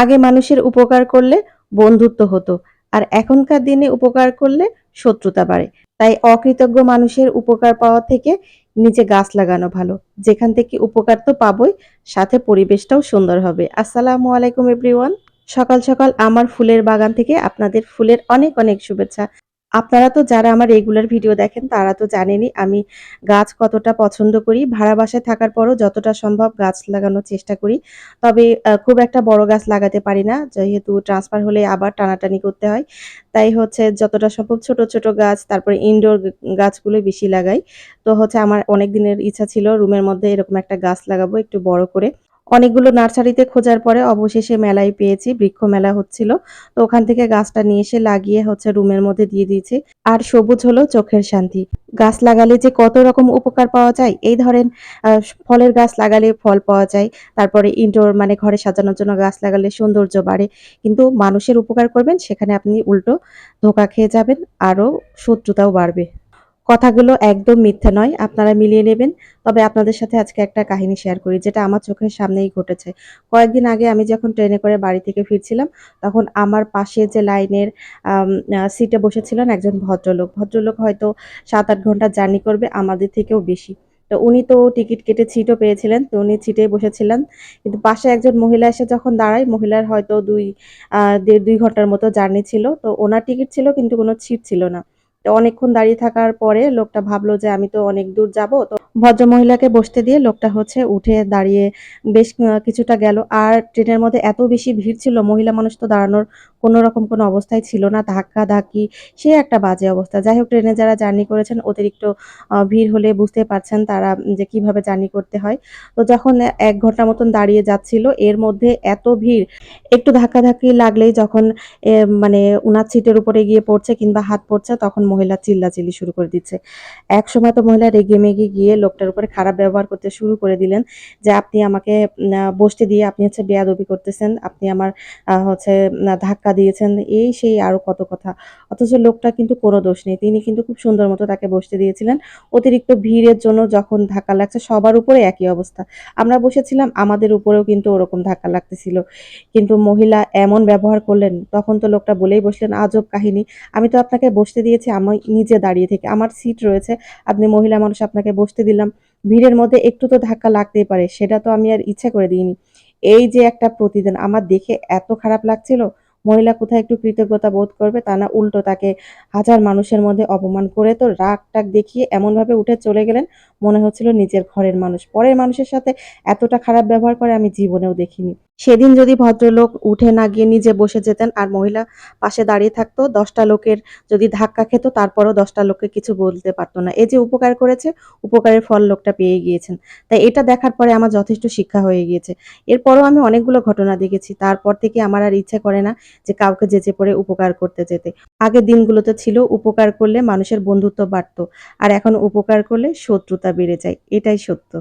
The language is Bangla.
আগে মানুষের উপকার করলে বন্ধুত্ব হতো, আর এখনকার দিনে উপকার করলে শত্রুতা বাড়ে। তাই অকৃতজ্ঞ মানুষের উপকার পাওয়া থেকে নিচে গাছ লাগানো ভালো। যেখান থেকে উপকার তো পাবই, সাথে পরিবেশটাও সুন্দর হবে। আসসালামু আলাইকুম এভরিওয়ান সকাল সকাল আমার ফুলের বাগান থেকে আপনাদের ফুলের অনেক অনেক শুভেচ্ছা। আপনারা তো যারা আমার রেগুলার ভিডিও দেখেন, তারা তো জানেনই আমি গাছ কতটা পছন্দ করি। ভাড়া বাসায় থাকার পরও যতটা সম্ভব গাছ লাগানোর চেষ্টা করি। তবে খুব একটা বড় গাছ লাগাতে পারি না, যেহেতু ট্রান্সফার হলে আবার টানাটানি করতে হয়। তাই হচ্ছে যতটা সম্ভব ছোট ছোট গাছ, তারপরে ইনডোর গাছগুলো বেশি লাগাই। তো হচ্ছে আমার অনেক দিনের ইচ্ছা ছিল রুমের মধ্যে এরকম একটা গাছ লাগাবো, একটু বড় করে। অনেকগুলো নার্সারিতে খোঁজার পরে অবশেষে মেলায় পেয়েছি বৃক্ষ মেলা হচ্ছিল। তো ওখান থেকে গাছটা নিয়ে এসে লাগিয়ে হচ্ছে রুমের মধ্যে দিয়ে দিয়েছি। আর সবুজ হলো চোখের শান্তি। গাছ লাগালে যে কত রকম উপকার পাওয়া যায়, এই ধরেন ফলের গাছ লাগালে ফল পাওয়া যায়, তারপরে ইনডোর মানে ঘরে সাজানোর জন্য গাছ লাগালে সৌন্দর্য বাড়ে। কিন্তু মানুষের উপকার করবেন, সেখানে আপনি উল্টো ধোকা খেয়ে যাবেন, আরও শত্রুতাও বাড়বে। কথাগুলো একদম মিথ্যা নয়, আপনারা মিলিয়ে নেবেন। তবে আপনাদের সাথে আজকে একটা কাহিনী শেয়ার করি, যেটা আমার চোখের সামনেই ঘটেছে। কয়েকদিন আগে আমি যখন ট্রেনে করে বাড়ি থেকে ফিরছিলাম, তখন আমার পাশে যে লাইনের সিটে বসেছিলেন একজন ভদ্রলোক। ভদ্রলোক হয়তো সাত আট ঘণ্টা জার্নি করবে, আমাদের থেকেও বেশি। তো উনি তো টিকিট কেটে সিটও পেয়েছিলেন, তো উনি সিটে বসেছিলেন। কিন্তু পাশে একজন মহিলা এসে যখন দাঁড়ায়, মহিলার হয়তো দুই দেড় দুই ঘণ্টার মতো জার্নি ছিল। তো ওনার টিকিট ছিল, কিন্তু কোনো সিট ছিল না। অনেকক্ষণ দাঁড়িয়ে থাকার পরে লোকটা ভাবলো যে আমি তো অনেক দূর যাব, তো ভদ্র মহিলাকে বসতে দিয়ে লোকটা হচ্ছে উঠে দাঁড়িয়ে বেশ কিছুটা গেল। আর ট্রেনের মধ্যে এত বেশি ভিড় ছিল, মহিলা মানুষ তো দাঁড়ানোর কোনো রকম কোনো অবস্থায় ছিল না ধাক্কা ধাক্কি সে একটা বাজে অবস্থা। যাই হোক ট্রেনে যারা জার্নি করেছেন অতিরিক্ত ভিড় হলে বুঝতে পারছেন তারা যে কীভাবে জার্নি করতে হয়। তো যখন এক ঘণ্টা মতন দাঁড়িয়ে যাচ্ছিল এর মধ্যে এত ভিড় একটু ধাক্কাধাক্কি লাগলেই যখন মানে উনার সিটের উপরে গিয়ে পড়ছে কিংবা হাত পড়ছে তখন মহিলা চিল্লাচিল্লি শুরু করে দিচ্ছে। এক সময় তো মহিলা রেগে মেগে গিয়ে লোকটার উপরে খারাপ ব্যবহার করতে শুরু করে দিলেন যে আপনি আমাকে বসতে দিয়ে আপনি হচ্ছে বেয়াদবি করতেছেন আপনি আমার হচ্ছে উম, ধাক্কা দিয়েছেন, এই সেই আরও কত কথা। অথচ লোকটা কিন্তু কোনো দোষ নেই। তিনি কিন্তু খুব সুন্দর মতো তাকে বসতে দিয়েছিলেন। অতিরিক্ত ভিড়ের জন্য যখন ধাক্কা লাগছে, সবার উপরে একই অবস্থা। আমরা বসেছিলাম, আমাদের উপরেও কিন্তু ওরকম ধাক্কা লাগতেছিল। কিন্তু মহিলা এমন ব্যবহার করলেন, তখন তো লোকটা বলেই বসলেন, আজব কাহিনী। আমি তো আপনাকে বসতে দিয়েছি, আমি নিজে দাঁড়িয়ে থেকে। আমার সিট রয়েছে, আপনি মহিলা মানুষ, আপনাকে বসতে দিলাম। ভিড়ের মধ্যে একটু তো ধাক্কা লাগতেই পারে, সেটা তো আমি আর ইচ্ছা করে দিইনি। এই যে একটা প্রতিদিন, আমার দেখে এত খারাপ লাগছিল। মহিলা কোথায় একটু কৃতজ্ঞতা বোধ করবে তা না, উল্টো তাকে হাজার মানুষের মধ্যে অপমান করে তো রাগ টাক দেখিয়ে এমনভাবে উঠে চলে গেলেন মনে হচ্ছিল নিজের ঘরের মানুষ। পরের মানুষের সাথে এতটা খারাপ ব্যবহার করে আমি জীবনেও দেখিনি। সেদিন যদি ভদ্রলোক উঠে না গিয়ে নিজে বসে যেতেন আর মহিলা পাশে দাঁড়িয়ে থাকতো, দশটা লোকের যদি ধাক্কা খেত, তারপরও দশটা লোককে কিছু বলতে পারতো না। এই যে উপকার করেছে, উপকারের ফল লোকটা পেয়ে গিয়েছেন। তাই এটা দেখার পরে আমার যথেষ্ট শিক্ষা হয়ে গিয়েছে। এরপরও আমি অনেকগুলো ঘটনা দেখেছি। তারপর থেকে আমার আর ইচ্ছে করে না যে কাউকে যেচে পড়ে উপকার করতে যেতে। আগের দিনগুলোতে ছিল উপকার করলে মানুষের বন্ধুত্ব বাড়তো, আর এখন উপকার করলে শত্রুতা বেড়ে যায়। এটাই সত্য।